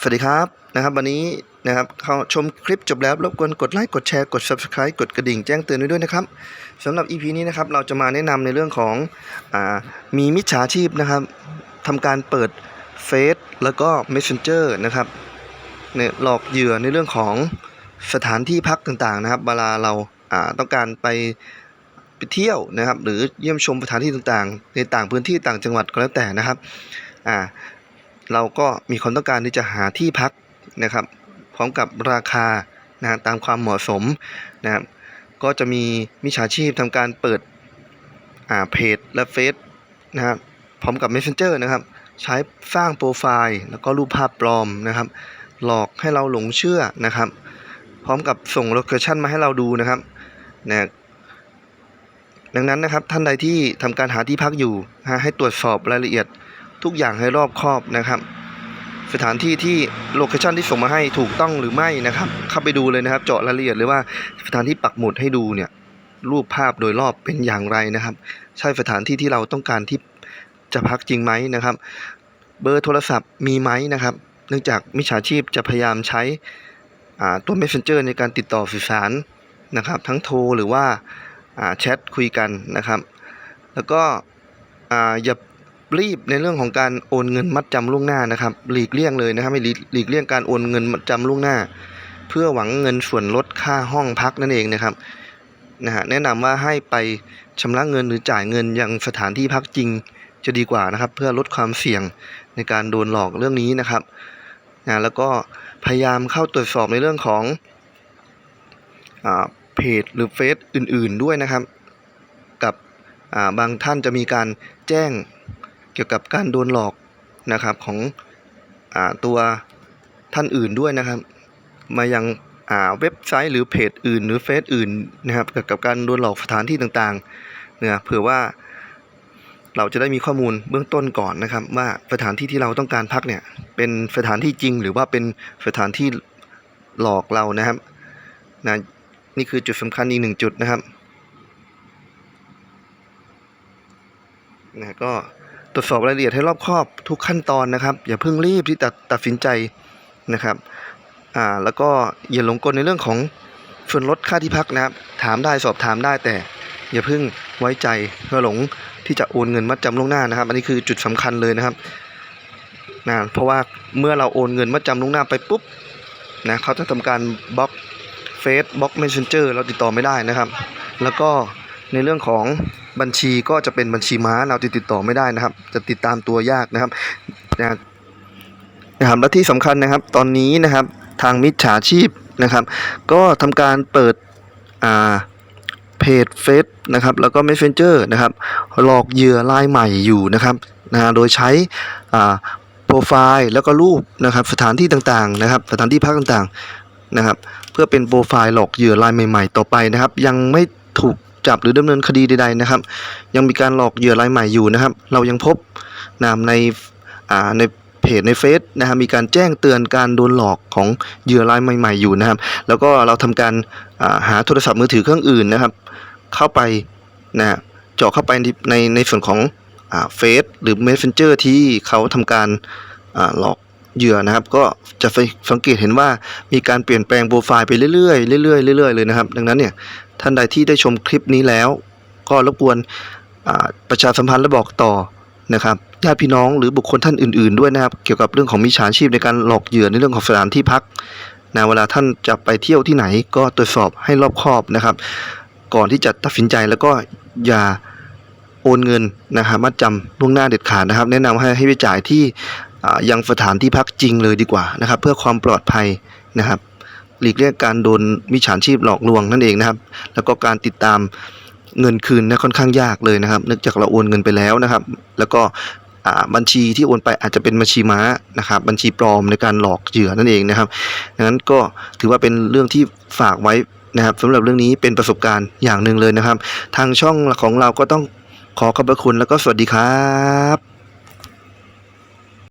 สวัสดีครับนะครับ วันนี้นะครับเข้าชมคลิปจบแล้วรบกวนกดไลค์กดแชร์กด Subscribe กดกระดิ่งแจ้งเตือนไว้ด้วยนะครับสำหรับ EP นี้นะครับเราจะมาแนะนำในเรื่องของอมีมิจฉาชีพนะครับทำการเปิดเฟซแล้วก็ Messenger นะครับเนี่ยหลอกเหยื่อในเรื่องของสถานที่พักต่างๆนะครับเวลาเราาต้องการไปไปเที่ยวนะครับ หรือเยี่ยมชมสถานที่ต่างๆ ในต่างพื้นที่ต่างจังหวัดก็แล้วแต่นะครับอ่า เราก็มีความต้องการที่จะหาที่พักนะครับ พร้อมกับราคานะตามความเหมาะสมนะครับก็จะมีมิจฉาชีพทำการเปิดอ่าเพจและเฟซนะครับพร้อมกับ Messenger นะครับ ใช้สร้างโปรไฟล์แล้วก็รูปภาพปลอมนะครับ หลอกให้เราหลงเชื่อนะครับ พร้อมกับส่งโลเคชันมาให้เราดูนะครับนะดังนั้นนะครับท่านใดที่ทำการหาที่พักอยู่นะให้ตรวจสอบรายละเอียด ทุกอย่างให้รอบคอบนะครับ สถานที่ที่โลเคชันที่ส่งมาให้ถูกต้องหรือไม่นะครับ เข้าไปดูเลยนะครับ เจาะรายละเอียดเลยว่าสถานที่ปักหมุดให้ดูเนี่ยรูปภาพโดยรอบเป็นอย่างไรนะครับ ใช่สถานที่ที่เราต้องการที่จะพักจริงไหมนะครับ เบอร์โทรศัพท์มีไหมนะครับ เนื่องจากมิจฉาชีพจะพยายามใช้ตัว messenger ในการติดต่อสื่อสารนะครับ ทั้งโทรหรือว่าแชทคุยกันนะครับ แล้วก็อย่า รีบในเรื่องของการโอนเงินมัดจำล่วงหน้านะครับ หลีกเลี่ยงเลยนะครับไม่หลีกเลี่ยงการโอนเงินมัดจำล่วงหน้า เพื่อหวังเงินส่วนลดค่าห้องพักนั่นเองนะครับนะฮะแนะนำว่าให้ไปชำระเงินหรือจ่ายเงินยังสถานที่พักจริงจะดีกว่านะครับ เพื่อลดความเสี่ยงในการโดนหลอกเรื่องนี้นะครับนะแล้วก็พยายามเข้าตรวจสอบในเรื่องของอเพจหรือเฟซอื่น ๆด้วยนะครับ กับบางท่านจะมีการแจ้ง เกี่ยวกับการโดนหลอกนะครับของอตัวท่านอื่นด้วยนะครับ มายังเว็บไซต์หรือเพจอื่น หรือเฟซอื่นนะครับเกี่ยวกับการโดนหลอกสถานที่ต่างๆเนี่ยเผื่อว่าเราจะได้มีข้อมูลเบื้องต้นก่อนนะครับ ว่าสถานที่ที่เราต้องการพักเนี่ยเป็นสถานที่จริงหรือว่าเป็นสถานที่หลอกเรานะครับนะนี่คือจุดสำคัญอีกหนึ่งจุดนะครับนะก็ ตรวจสอบรายละเอียดให้รอบคอบทุกขั้นตอนนะครับ อย่าเพิ่งรีบที่ตัดตัดสินใจนะครับอ่าแล้วก็อย่าหลงกลในเรื่องของส่วนลดค่าที่พักนะครับ ถามได้สอบถามได้แต่ อย่าเพิ่งไว้ใจเพื่อหลงที่จะโอนเงินมัดจำล่วงหน้านะครับ อันนี้คือจุดสำคัญเลยนะครับนะเพราะว่าเมื่อเราโอนเงินมัดจำล่วงหน้าไปปุ๊บนะเขาจะทำการบล็อกเฟซบล็อกเมสเซนเจอร์เราติดต่อไม่ได้นะครับ แล้วก็ในเรื่องของ บัญชีก็จะเป็นบัญชีม้าเราติดต่อไม่ได้นะครับ จะติดตามตัวยากนะครับนะครับและที่สำคัญนะครับตอนนี้นะครับทางมิจฉาชีพนะครับ ก็ทำการเปิดอ่าเพจเฟซนะครับแล้วก็ Messenger นะครับหลอกเหยื่อรายใหม่อยู่นะครับนะโดยใช้อ่าโปรไฟล์แล้วก็รูปนะครับสถานที่ต่างๆนะครับสถานที่พักต่างๆนะครับเพื่อเป็นโปรไฟล์หลอกเหยื่อรายใหม่ ๆ ต่อไปนะครับ ยังไม่ถูก จับหรือดำเนินคดีใดๆนะครับ ยังมีการหลอกเหยื่อรายใหม่อยู่นะครับ เรายังพบนะในอ่าในเพจในเฟซนะครับมีการแจ้งเตือนการโดนหลอกของเหยื่อรายใหม่ ๆอยู่นะครับ แล้วก็เราทำการาหาโทรศัพท์มือถือเครื่องอื่นนะครับ เข้าไปนะเจาะเข้าไปในในส่วนของเฟซหรือ Messenger ที่เขาทำการาหลอกเหยื่อนะครับ ก็จะสังเกตเห็นว่ามีการเปลี่ยนแปลงโปรไฟล์ไปเรื่อยๆเรื่อยๆเรื่อยๆเลยนะครับ ดังนั้นเนี่ย ท่านใดที่ได้ชมคลิปนี้แล้ว ก็รบกวนประชาสัมพันธ์และบอกต่อนะครับญาติพี่น้องหรือบุคคลท่านอื่น ๆ ด้วยนะครับ เกี่ยวกับเรื่องของมิจฉาชีพในการหลอกเหยื่อในเรื่องของสถานที่พักนะเวลาท่านจะไปเที่ยวที่ไหนก็ตรวจสอบให้รอบคอบนะครับ ก่อนที่จะตัดสินใจแล้วก็อย่าโอนเงินนะครับมัดจำล่วงหน้าเด็ดขาดนะครับ แนะนำให้ให้ไปจ่ายที่ยังสถานที่พักจริงเลยดีกว่านะครับ เพื่อความปลอดภัยนะครับ หลีกเลี่ยงการโดนมิจฉาชีพหลอกลวงนั่นเองนะครับ แล้วก็การติดตามเงินคืนนะค่อนข้างยากเลยนะครับ เนื่องจากเราโอนเงินไปแล้วนะครับ แล้วก็บัญชีที่โอนไปอาจจะเป็นบัญชีม้านะครับ บัญชีปลอมในการหลอกเหยื่อนั่นเองนะครับดังนั้นก็ถือว่าเป็นเรื่องที่ฝากไว้นะครับสำหรับเรื่องนี้เป็นประสบการณ์อย่างหนึ่งเลยนะครับ ทางช่องของเราก็ต้องขอขอบพระคุณแล้วก็สวัสดีครับ